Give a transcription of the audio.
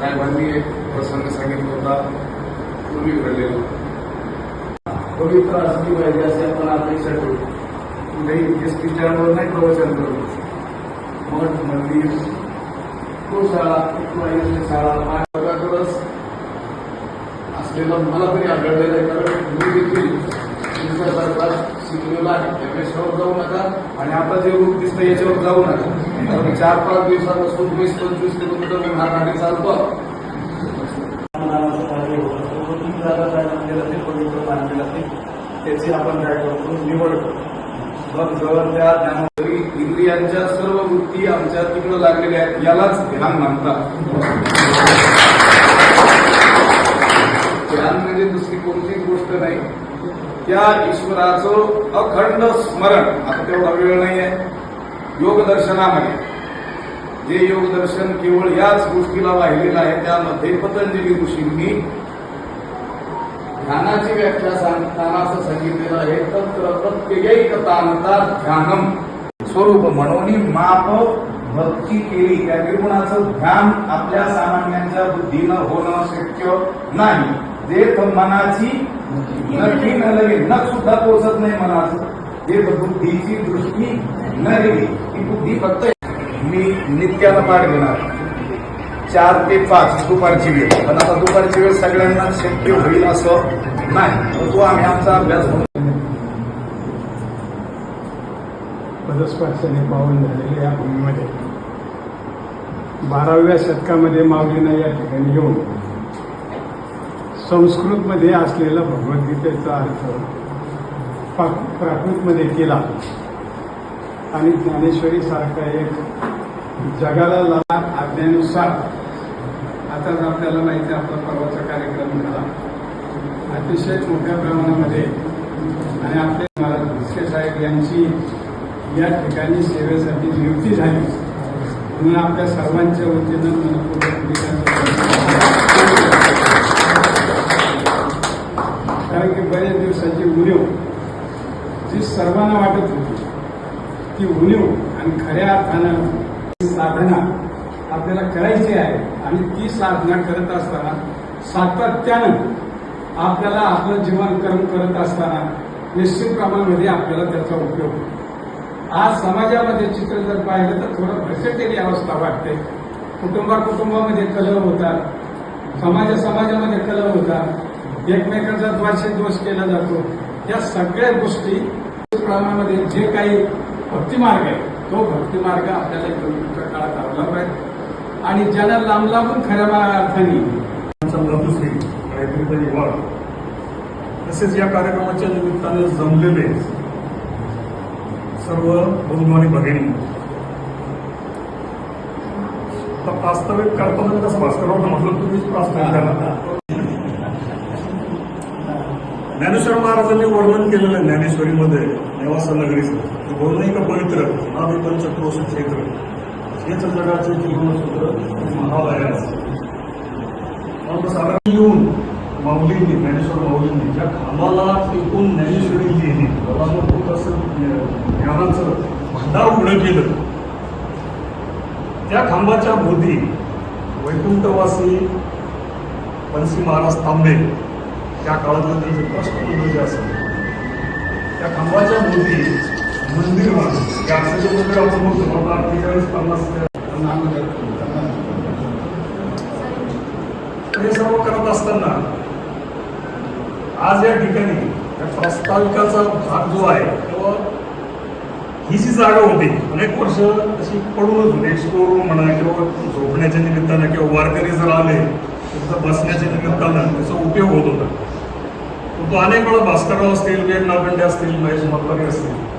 साहेबांनी एक प्रसंग सांगितला होता पूर्वी घडलेला पवित्र असली पाहिजे असे आपण अपेक्षा ठेवू कुठेही एस नाही प्रवचन करू। मठ मंदिर गोशाळा किंवा इथली शाळा माझ्याकडंच असलेलं मला तरी आढळलेलं आहे कारण मी देखील शिकलेला जाऊ नका आणि आता जे रूप दिसतं याच्यावर जाऊ नका. कारण चार पाच दिवसापासून वीस पंचवीस किलोमीटर मी महागाडी चालतो. त्याची आपण काय करतो? निवड करतो. मग जवळ त्या ज्ञानोदरी इंद्रियांच्या सर्व वृत्ती आमच्या तिकडं लागलेल्या आहेत यालाच ध्यान म्हणतात ध्यान म्हणजे दुसरी कोणतीच गोष्ट नाही त्या ईश्वराचं अखंड स्मरण. आता तेवढा वेळ नाही आहे योगदर्शनामध्ये. जे योगदर्शन केवळ याच गोष्टीला वाहिलेलं आहे त्यामध्ये पतंजली ऋषींनी ध्यानाची व्याख्या सांगताना असं सांगितलेलं आहे तंत्र प्रत्ययैकतांता ध्यानम. स्वरूप म्हणून माप भक्ती केली. त्या निर्गुणाचं ध्यान आपल्या सामान्यांच्या बुद्धीनं होणं शक्य नाही. जे मनाची नक्की न लगे नख सुद्धा पोचत नाही मला असं. हे बुद्धीची दृष्टी न गेली ही बुद्धी फक्त मी नित्यानं पाठ घेणार चार ते पाच दुपारची वेळ. पण आता दुपारची वेळ सगळ्यांना शक्य होईल असं नाही. तो आम्ही आमचा अभ्यास म्हणून पदस्पर्शाने पावन झालेले या भूमीमध्ये बाराव्या शतकामध्ये माऊलींना या ठिकाणी येऊन संस्कृतमध्ये असलेला भगवद्गीतेचा अर्थ पाक प्राकृतमध्ये केला. आणि ज्ञानेश्वरी सारखा एक जगाला लाला आज्ञेनुसार. आताच आपल्याला माहिती आहे, आपला परवाचा कार्यक्रम झाला. अतिशय मोठ्या प्रमाणामध्ये. आणि आपले महाराज भिस्के साहेब यांची या ठिकाणी सेवेसाठी नियुक्ती झाली. म्हणून आपल्या सर्वांच्या वतीनं मनपूर्वक सर्वांना वाटत होती ती उणीव आणि खऱ्या अर्थानं साधना आपल्याला करायची आहे. आणि ती साधना करत असताना सातत्यानं आपल्याला आपलं जीवन कर्म करत असताना निश्चित प्रमाणामध्ये आपल्याला त्याचा उपयोग होतो. आज समाजामध्ये चित्र जर पाहिलं तर थोडं भ्रष्टलेली अवस्था वाटते. कुटुंबा कुटुंबामध्ये कलह होतात. समाजा समाजामध्ये कलह होतात. एकमेकांचा द्वाशे दोष केला जातो. या सगळ्या गोष्टी प्रमाणामध्ये जे काही भक्तिमार्ग आहे तो भक्तिमार्ग आपल्याला इकडच्या काळात आवडला पाहिजे आणि ज्यांना लांब लांबून खऱ्या अर्थाने दुसरी काहीतरी वाढ. तसेच या कार्यक्रमाच्या निमित्ताने जमलेले सर्व बंधू आणि भगिनी प्रास्ताविक करताना कसं भास्करराव म्हटलं तुम्हीच प्रास्ताविक करा. ज्ञानेश्वर महाराजांनी वर्णन केलेलं ज्ञानेश्वरीमध्ये नेवासा नगरीचं ते बोलणं का पवित्र नाभी पंचक्रोश क्षेत्र. हेच जगाचे जीवनसूत्र महालयाचं साधारण येऊन माऊलींनी ज्ञानेश्वर माऊलींनी ज्या खांबाला टिकून ज्ञानेश्वरी लिहिली खूप असं ज्ञानाचं भांडार उघडं केलं. त्या खांबाच्या भोवती वैकुंठवासी बनसी महाराज तांबे त्या काळातलं त्यांचे प्रश्न जे असेल त्या खांबाच्या भोवती मंदिर बांधलं मंदिर आपण म्हणतो अठ्ठेचाळीस पन्नास हे सर्व करत असताना आज या ठिकाणी या भाग जो आहे तो ही जी जागा होती अनेक वर्ष अशी पडूनच होती स्टोर रूम म्हणा किंवा झोपण्याच्या निमित्तानं किंवा वारकरी जर आले तर बसण्याच्या निमित्तानं त्याचा उपयोग होत होता. तो अनेक वेळा भास्करराव असतील वीर नागंडे असतील महेश मतवारी असतील.